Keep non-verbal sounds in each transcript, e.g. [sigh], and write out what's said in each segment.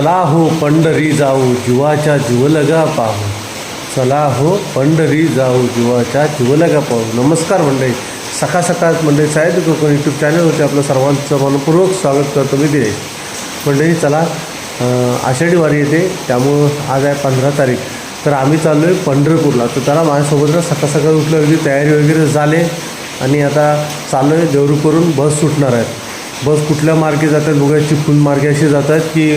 चला हो पंढरी जाऊ जीवाच्या जीवलगा पाहू. चला हो पंढरी जाऊ जीवाच्या जीवलगा पाहू. नमस्कार मंडळी. सकाळ सकाळ मंडळी साहेब कोकण यूट्यूब चॅनलवरती आपलं सर्वांचं मनपूर्वक स्वागत करतो मी दिनेश. मंडळी चला आषाढी वारी येते त्यामुळं आज आहे पंधरा तारीख. तर आम्ही चाललो आहे पंढरपूरला. तर त्याला माझ्यासोबत सकाळ सकाळ उठलं अगदी तयारी वगैरे झाले आणि आता चाललो आहे देवरूकवरून बस सुटणार आहेत बस कुठल्या मार्गे जातात बघा चिपळूण मार्गे असे जातात की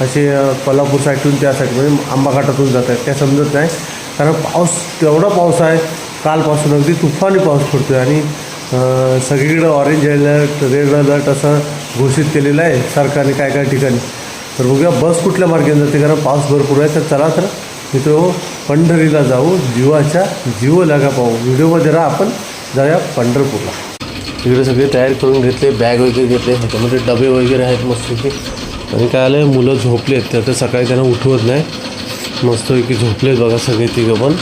असे कोल्हापूर साईडून त्या साईड म्हणजे आंबाघाटातून जातात. त्या समजत नाही. कारण पाऊस तेवढा पाऊस आहे. कालपासून अगदी तुफानी पाऊस पडतो आहे आणि सगळीकडं सगळीकडे ऑरेंज अलर्ट रेड अलर्ट असं घोषित केलेलं आहे सरकारने काय काय ठिकाणी. तर बघूया बस कुठल्या मार्गाने जाते? कारण पाऊस भरपूर आहे. तर चला तर मित्र पंढरीला जाऊ. जीवाच्या जीव लागा पाहू. व्हिडिओमध्ये राहा आपण. जाऊया पंढरपूरला. तिकडे सगळे तयार करून घेतले बॅग वगैरे घेतले ह्याच्यामध्ये डबे वगैरे आहेत मस्तपैकी. आणि काय आलं मुलं झोपले आहेत तर सकाळी त्यांना उठवत नाही. मस्तपैकी झोपलेत बघा सगळे तिघं पण.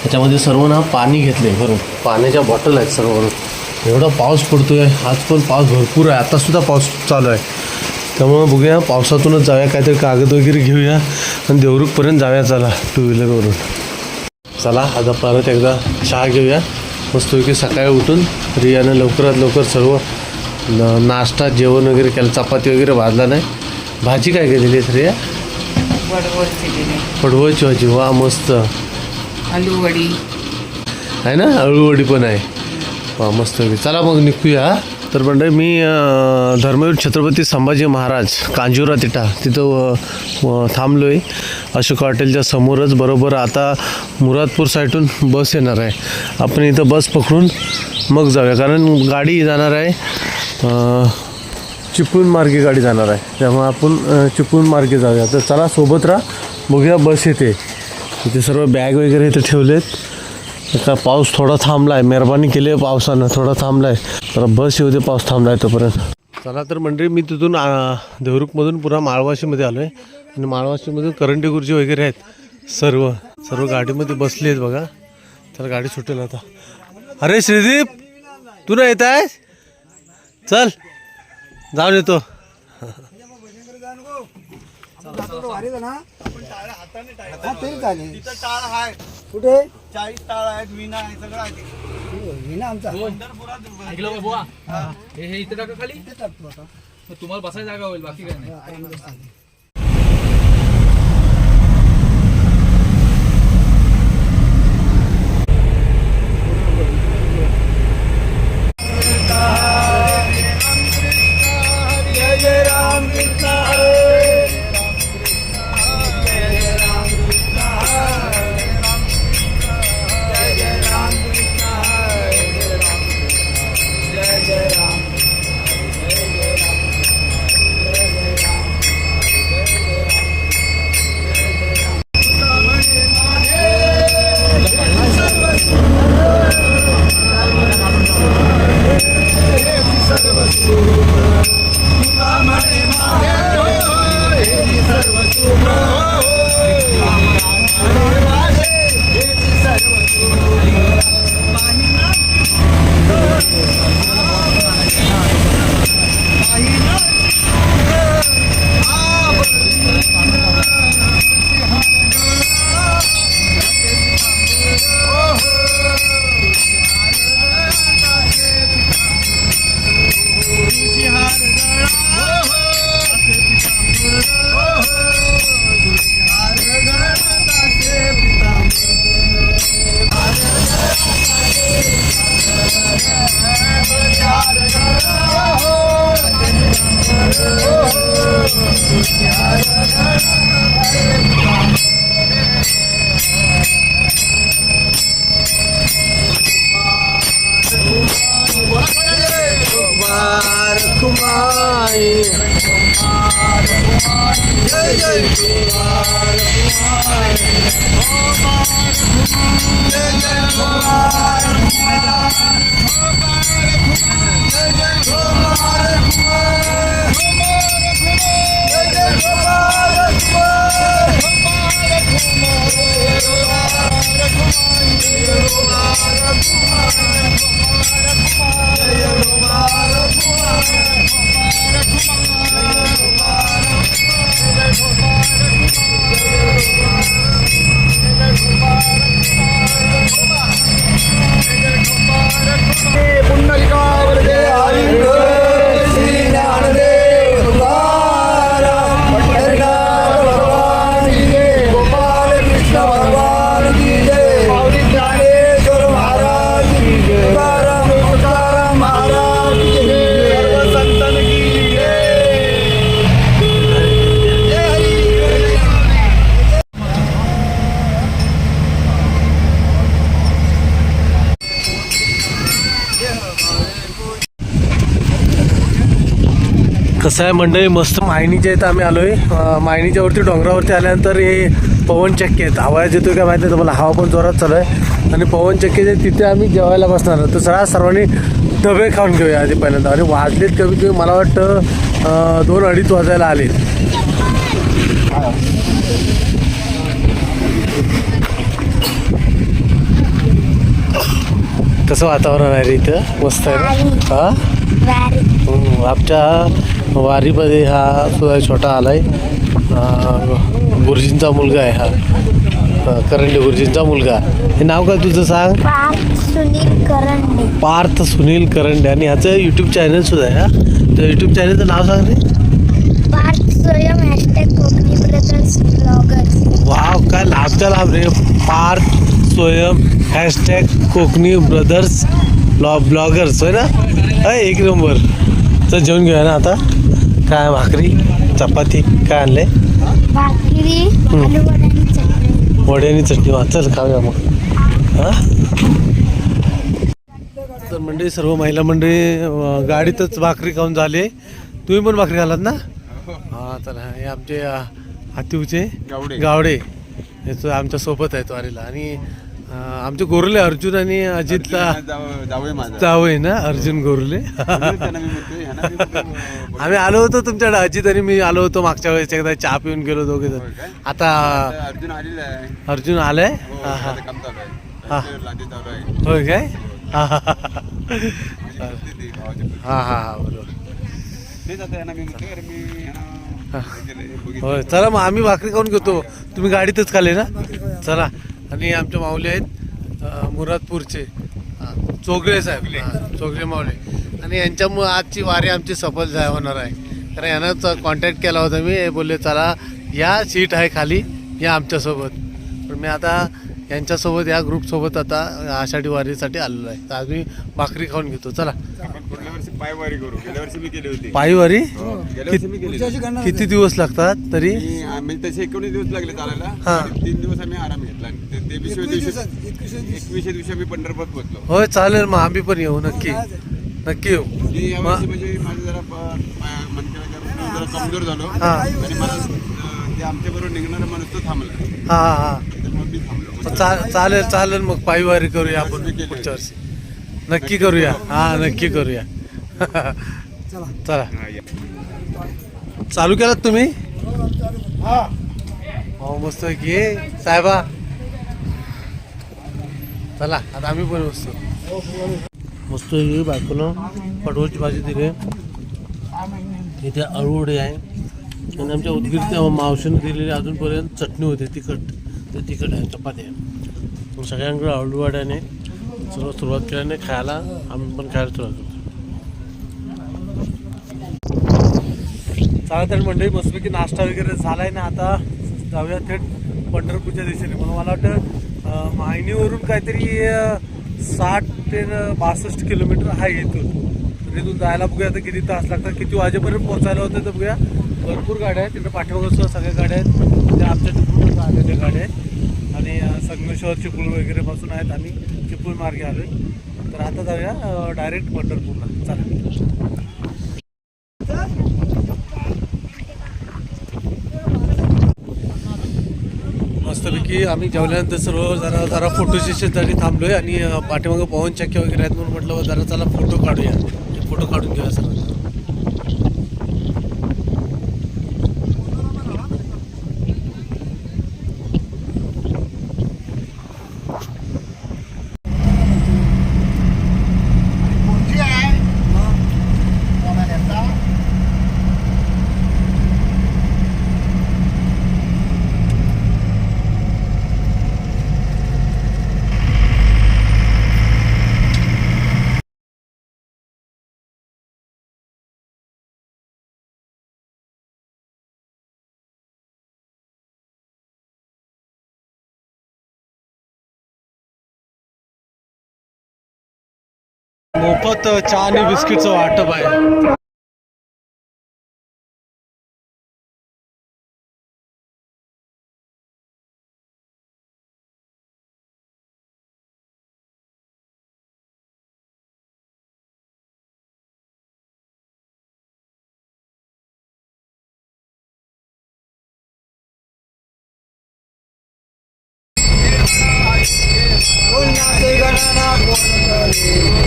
ह्याच्यामध्ये सर्व ना पाणी घेतले बरोबर पाण्याच्या बॉटल आहेत सर्व एवढा पाऊस पडतो आहे आज पण पाऊस भरपूर आहे आतासुद्धा पाऊस चालू आहे. त्यामुळं बघूया पावसातूनच जाऊया काहीतरी कागद वगैरे घेऊया. आणि देवरुखपर्यंत जाऊया चला टू व्हीलरवरून चला आज परत एकदा चहा घेऊया. मस्तपैकी सकाळी उठून रियानं लवकरात लवकर सर्व नाश्ता जेवण वगैरे केलं. चपाती वगैरे भाजला नाही. भाजी काय केलेली आहे रिया? पडवळची भाजी. वा मस्त. आलू वडी आहे ना? अळूवडी पण आहे. वा मस्त चला मग निघूया. तर मंडळी मी धर्मवीर छत्रपती संभाजी महाराज कांजुरा तिटा. तिथं थांबलो आहे अशोक हॉटेलच्या समोरच बरोबर आता मुरादपूर साईडून बस येणार आहे. आपण इथं बस पकडून मग जाऊया कारण गाडी जाणार आहे चिपळूण मार्गे गाडी जाणार आहे. त्यामुळे आपण चिपळूण मार्गे जाऊया. तर चला सोबत राहा. बघूया बस येते. इथे सर्व बॅग वगैरे इथे ठेवलेत. आता पाऊस थोडा थांबला आहे मेहरबानी केली आहे पावसानं. थोडा थांबला आहे तर बस येऊ दे पाऊस थांबला आहे तोपर्यंत. चला तर मंडळी मी तिथून देवरुखमधून पुन्हा माळवाशीमध्ये आलो आहे आणि माळवाशीमधून करंटी गुरुजी वगैरे आहेत. सर्व सर्व गाडीमध्ये बसले आहेत बघा. तर गाडी सुटेल आता. अरे श्रीदीप तू ना येत आहे चल जाऊन येतो. कुठे? चाळीस टाळ आहेत विना आहे सगळं आहे विना आमचा हे हे इथे टाका खाली. तुम्हाला बसायला जागा होईल बाकी काय नाही. जय जय राम कृष्ण हरे कसं आहे मंडळी मस्त मायनीच्या इथं आम्ही आलोय. अं, मायनीच्या वरती डोंगरावरती आल्यानंतर हे पवन चक्की आहेत. आवाज येतोय काय माहिती नाही तुम्हाला हवा पण जोरात चालू आहे आणि पवन चक्कीचे तिथे आम्ही जेवायला बसणार. तर सगळ्या सर्वांनी डबे खाऊन घेऊया आधी पहिल्यांदा आणि वाजलेत कमी कमी मला वाटतं दोन अडीच वाजायला आले कसं वातावरण आहे रे इथं? मस्त आहे ना? हा? आमच्या वारीमध्ये हा सुद्धा छोटा आलाय. अं, गुरुजींचा मुलगा आहे हा. करंडे गुरुजींचा मुलगा. हे नाव काय तुझं सांग? पार्थ सुनील करंडे. पार्थ सुनील करंडे. आणि ह्याचं यूट्यूब चॅनल सुद्धा आहे हा? तर यूट्यूब चॅनलचं नाव सांग रे. Parth Swayam hashtag Konkani brothers bloggers wow काय लाभच्या लाभ रे. पार्थ स्वयं हॅशटॅग कोकणी ब्रदर्स ब्लॉ ब्लॉगर्स होय ना? अय एक नंबर. तर जेवण घेऊया ना आता. काय भाकरी? चपाती काय आणले? भाकरी आलू वड्याची चटणी. वड्यानी चटणी. वा चल खाऊया मग. हा? तर मंडळी सर्व महिला मंडळी गाडीतच भाकरी खाऊन झाले. तुम्ही पण भाकरी खालात ना? हा तर हे आमचे हातीवचे गावडे. हे तो आमच्यासोबत आहेत वारीला आणि आमचे गोरले अर्जुन आणि माझा. जावय ना अर्जुन गोरले. मी म्हणतोय, [laughs] आम्ही आलो होतो तुमच्याकडे अजित आणि मी आलो होतो मागच्या वेळेस एकदा चहा पिऊन गेलो दोघे जण. आता अर्जुन आलाय? हो, हा हा. हा. होय काय? हा. हा हा हा. हा हा हा बरोबर. हे. होय चला मग आम्ही भाकरी खाऊन घेतो. तुम्ही गाडीतच खाले ना? चला. आणि आमचे माऊली आहेत मुरादपूरचे. चोगळे साहेब. हा, चोगळे माऊली. आणि यांच्यामुळे आजची वारी आमची सफल होणार आहे. कारण यानं कॉन्टॅक्ट केला होता मी. हे बोलले चला या सीट आहे खाली या आमच्यासोबत. पण मी आता यांच्यासोबत या ग्रुपसोबत आता आषाढी वारीसाठी आलेलो आहे. तर आज मी भाकरी खाऊन घेतो. चला. वर्षी पायवारी करू. गेल्या वर्षी मी केली होती. पायी वारी हो, गेल्या वर्षी मी केली होती. किती दिवस लागतात तरी? मी आम्ही तसे एकोणीस दिवस लागले चालायला. हा. आणि तीन दिवस आम्ही आराम घेतला. आणि ते- ते विसव्या दिवशी एकविसव्या दिवशी आम्ही पंढरपूर पोहोचलो. होय चालेल मग आम्ही पण येऊ नक्की. नक्की येऊ. मी यावर्षी मग? म्हणजे माझं जरा प- पाय- मनक्याच्या बाजूने जरा कमजोर झालो. हा. आणि मला अं, ते आमच्या बरोबर निघणारा माणूस तो थांबला. हा हा. हा त्याच्यामुळे मी थांबलो. मग चा- चालेल चालेल मग पायीवारी करूया आपण पुढच्या वर्षी. नक्की करूया. हा नक्की करूया. चला. चालू. केलात तुम्ही? हो मस्त घे साहेबा. चला आता आम्ही पण बसतो. मस्त ही बायकोनं पटवळची भाजी दिली इथे अळूवडे आहे. आणि आमच्या उदगीरच्या मावशीने दिलेली अजूनपर्यंत चटणी होती तिखट. ते तिखट आहे चपाती आहे. सगळ्यांकडे अळूवड्याने सर्व सुरुवात केल्याने खायला आम्ही पण खायला सुरुवात करतो. चालत आहे मंडळी मस्तपैकी नाश्ता वगैरे झालाय ना आता जाऊया थेट पंढरपूरच्या दिशेने. म्हणून मला वाटतं मायनीवरून काहीतरी साठ ते न बासष्ट किलोमीटर आहे इथून. तर इथून जायला बघूया आता किती तास लागतात. किती वाजेपर्यंत पोहोचायला होतं तर बघूया. भरपूर गाड्या आहेत. तिकडे पाठीमागं सुद्धा सगळ्या गाड्या आहेत. त्या आमच्या चिपळूणच आलेल्या गाड्या आहेत. आणि संगमेश्वर चिपळूण वगैरे पासून आहेत आम्ही. चिपळूण मार्गे आलो तर आता जाऊया डायरेक्ट पंढरपूरला. चला. की आम्ही जेवल्यानंतर सर्व जरा जरा फोटो सेशनसाठी थांबलोय आणि पाठीमागं पवन चक्क्या वगैरे आहेत म्हणून म्हटलं जरा चला फोटो काढूया. फोटो काढून घेऊया सर्व. मोफत चहा आणि बिस्किटचं वाटप आहे Thank you.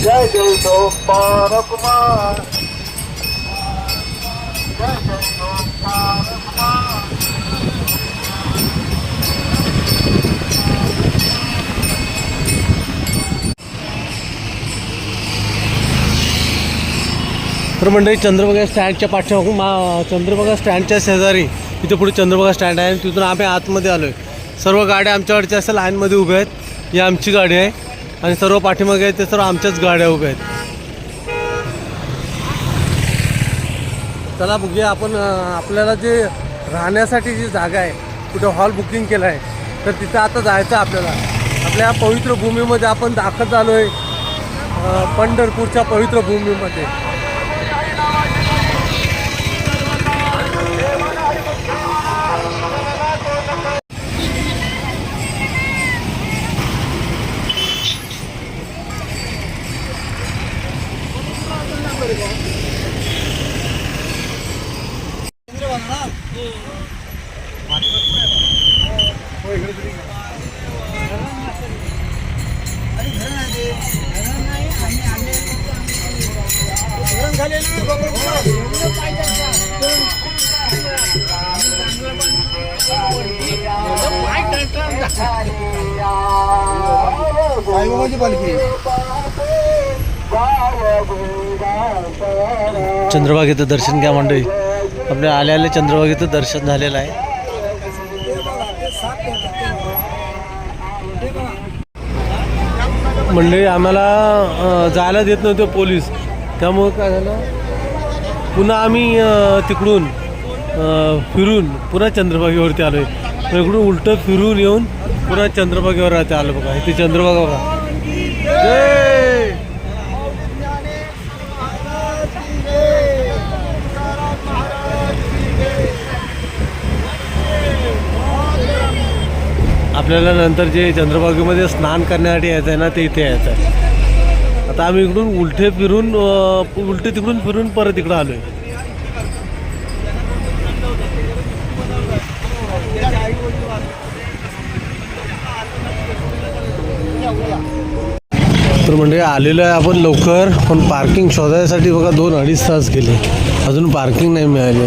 जय जय सोपान कुमार तर मंडळी चंद्रभागा स्टँडच्या पाठीमागून मा चंद्रभागा स्टँडच्या शेजारी इथे पुढे चंद्रभागा स्टँड आहे आणि तिथून आम्ही आतमध्ये आलो आहे सर्व गाड्या आमच्याकडच्या असं लाईनमध्ये उभ्या आहेत. ही आमची गाडी आहे आणि सर्व पाठीमागे आहेत ते सर्व आमच्याच गाड्या उभ्या आहेत. चला बघूया आपण आपल्याला जे राहण्यासाठी जी जागा आहे कुठं हॉल बुकिंग केला आहे तर तिथं आता जायचं आहे आपल्याला. आपल्या पवित्र भूमीमध्ये आपण दाखल झालो आहे पंढरपूरच्या पवित्र भूमीमध्ये. साईबाबाची पालखी. चंद्रभागेचं दर्शन घ्या मंडळी. आपल्या आल्या आल्या चंद्रभागेचं दर्शन झालेलं आहे. मंडळी आम्हाला जायला देत नव्हते पोलीस. त्यामुळं काय झालं? पुन्हा आम्ही तिकडून फिरून पुन्हा चंद्रभागेवरती आलो आहे इकडून उलटं फिरून येऊन पुन्हा चंद्रभागेवर राहते आलो बघा. इथे चंद्रभागा बघा आपल्याला नंतर जे चंद्रभागेमध्ये स्नान करण्यासाठी यायचं आहे ना ते इथे यायचं आहे आता आम्ही इकडून उलटे फिरून उलटे तिकडून फिरून परत इकडं आलो आहे तर म्हणजे आलेलो आहे आपण लवकर पण पार्किंग शोधायसाठी बघा दोन अडीच तास गेले. अजून पार्किंग नाही मिळाले.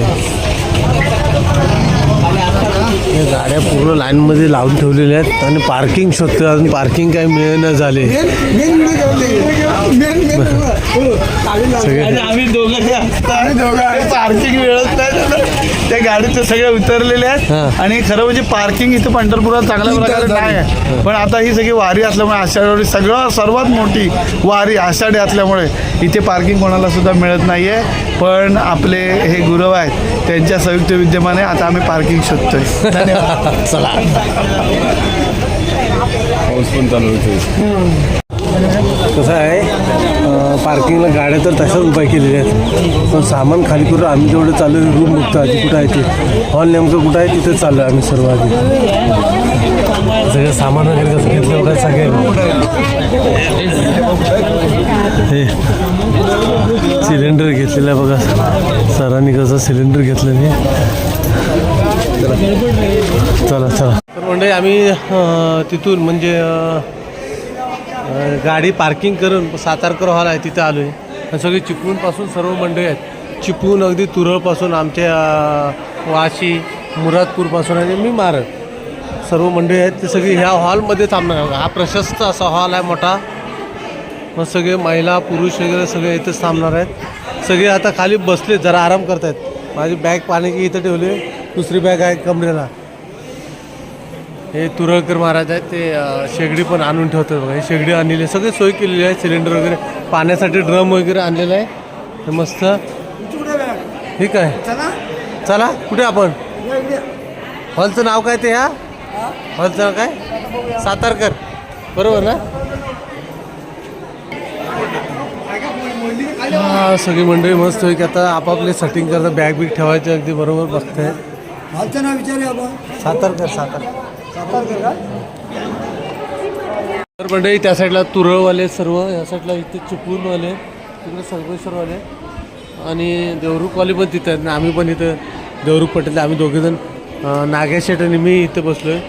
हे गाड्या पूर्ण लाईनमध्ये लावून ठेवलेल्या आहेत आणि पार्किंग शोधतोय. अजून पार्किंग काही मिळेना झाले. सगळे. आम्ही दोघं आम्ही दोघं आणि पार्किंग मिळत त्या गाडीचे सगळे उतरलेले आहेत. आणि खरं म्हणजे पार्किंग इथं पंढरपुरात चांगल्या प्रकारे नाही आहे. पण आता ही सगळी वारी असल्यामुळे आषाढी सगळं सर्वात मोठी वारी आषाढी असल्यामुळे इथे पार्किंग कोणाला सुद्धा मिळत नाही आहे पण आपले हे गुरव आहेत त्यांच्या संयुक्त विद्यमाने आता आम्ही पार्किंग शोधतोय. धन्यवाद. चला. कसं आहे? पार्किंगला गाड्या तर तशाच उपाय केलेल्या आहेत. पण सामान खाली करून आम्ही जेवढं चालू रूम बघतो आधी कुठं आहे ते? हॉल नेमकं कुठं आहे? तिथं चाललो आम्ही सर्व आधी. सगळं सामान वगैरे कसं घेतलं वगैरे सगळे हे. सिलेंडर घेतलेलं आहे बघा. सरांनी कसं सिलेंडर घेतलं नाही. चला चला. तर म्हणजे आम्ही तिथून म्हणजे गाडी पार्किंग करून सातारकर हॉल आहे तिथं आलो आहे सगळे चिपळूणपासून सर्व मंडळी आहेत. चिपळूण अगदी तुरळपासून आमच्या वाशी मुरादपूरपासून आणि मी मारत. सर्व मंडळी आहेत ते सगळी ह्या हॉलमध्ये थांबणार हा प्रशस्त असा हॉल आहे मोठा. मग सगळे महिला पुरुष वगैरे सगळे इथेच थांबणार आहेत. सगळे आता खाली बसले जरा आराम करतायत. माझी बॅग पाण्याची इथं ठेवली दुसरी बॅग आहे कमरेला. हे तुरळकर महाराज आहेत ते शेगडी पण आणून ठेवतात बघा. हे शेगडी आणलेली आहे. सगळे सोय केलेली आहे. सिलेंडर वगैरे पाण्यासाठी ड्रम वगैरे आणलेला आहे. हे मस्त. ठीक आहे चला. कुठे आपण? हॉलचं नाव काय ते ह्या हॉलचं नाव काय? सातारकर. बरोबर ना? हा सगळी मंडळी मस्त होई की आता आपापले सेटिंग करतात. बॅग बिग ठेवायचे अगदी बरोबर बघताय. सातारकर सातार सातारकर. तर मंडळी त्या साईडला तुरळवाले सर्व या साईडला इथे चिपळूणवाले तिकडे सर्वेश्वरवाले आणि देवरुखवाले पण तिथं आहेत. आम्ही पण इथं देवरुख पटेल आम्ही दोघेजण नागेशेट आणि मी इथं बसलो आहे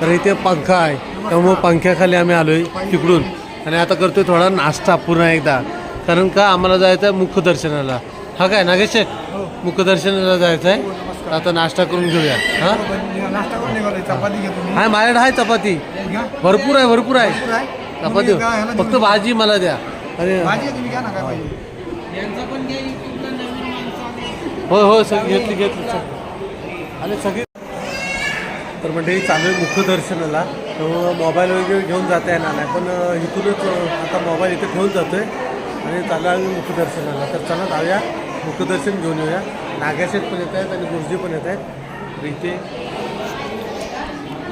कारण इथे पंखा आहे त्यामुळं पंख्याखाली आम्ही आलो आहे तिकडून. आणि आता करतोय थोडा नाश्ता पुन्हा एकदा. कारण का आम्हाला जायचं आहे मुखदर्शनाला हा काय नागेश मुखदर्शनाला जायचं आहे आता नाश्ता करून घेऊया. हां? चपाती घेतो हाय माझ्याकडे आहे चपाती. भरपूर आहे भरपूर आहे. चपाती. फक्त भाजी मला द्या. अरे तुम्ही घ्या ना काय पाहिजे. होय होय सगळी घेतली घेतली. आणि सगळी तर म्हणजे चालू आहे मुखदर्शनाला त्यामुळं मोबाईल वगैरे घेऊन जाता येणार नाही. पण अं, इथूनच अं, आता मोबाईल इथे ठेवून जातोय. आणि चालू आहे मुखदर्शनाला तर चला जाऊया. मुखदर्शन घेऊन येऊया. नागाशेत पण येत आहेत आणि गुरुजी पण येत आहेत इथे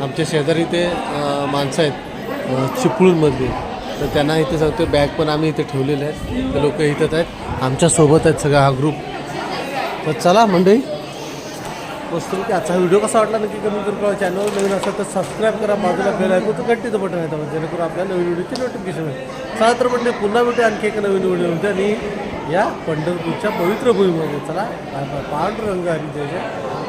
आमच्या शेजारी इथे माणसं आहेत. अं, चिपळूणमधली. तर त्यांना इथे सांगतो बॅग पण आम्ही इथे ठेवलेले आहेत. ते लोक इथंच आहेत. आमच्यासोबत आहेत सगळा हा ग्रुप तर चला मंडळी वस्तू की आजचा व्हिडिओ कसा वाटला नक्की कमी करून चॅनल नवीन असेल तर सबस्क्राईब करा. बाजूला बेल ऐकून तर घंटीचं बटन आहे त्यामध्ये जेणेकरून आपल्या नवीन व्हिडिओची नोटिफिकेशन होईल चला तर म्हणजे पुन्हा भेटू आणखी एका नवीन व्हिडिओ होते आणि या पंढरपूरच्या पवित्र भूमीमध्ये. चला पांढरंग आणि जय जय.